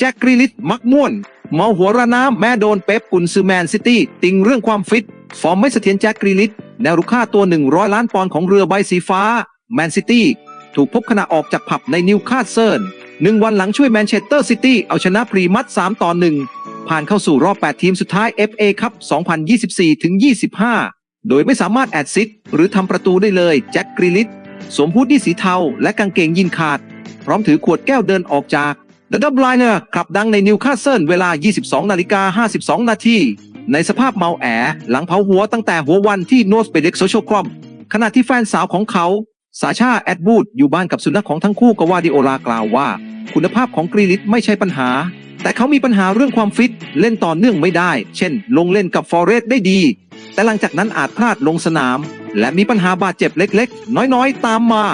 แจ็คกรีลิตมักม่วนเมาหัวระน้ำแม้โดนเป๊ปกุนซือแมนซิตี้ ติงเรื่องความฟิต ฟอร์มไม่เสถียรแจ็คกรีลิตแนวรุกค่าตัว 100 ล้านปอนด์ของเรือใบสีฟ้า แมนซิตี้ ถูกพบขณะออกจากผับในนิวคาสเซิลหนึ่งวันหลังช่วยแมนเชสเตอร์ซิตี้ เอาชนะพรีมัด 3 ต่อ 1 ผ่านเข้าสู่รอบ 8 ทีมสุดท้าย FA ครับ 2024-25 โดยไม่สามารถแอดซิสต์หรือทำประตูได้เลยแจ็คกรีลิตสวมฮูดดี้สีเทาและกางเกงยีนขาด พร้อมถือขวดแก้วเดินออกจาก The Double Liner ขับดังในนิวคาสเซิลเวลา 22 นาฬิกา 52 นาทีในสภาพเมาแอ หลังเผาหัวตั้งแต่หัววันที่โนสเปเด็กโซเชียลคลอมขณะที่แฟนสาวของเขา สาชาแอดบูดอยู่บ้านกับสุนัขของทั้งคู่ก็ว่าดิโอลากล่าวว่า คุณภาพของกรีลิตไม่ใช่ปัญหา แต่เขามีปัญหาเรื่องความฟิต เล่นต่อเนื่องไม่ได้ เช่น ลงเล่นกับฟอเรสต์ได้ดี แต่หลังจากนั้นอาจพลาดลงสนาม และมีปัญหาบาดเจ็บเล็ก ๆ น้อยๆ ตามมา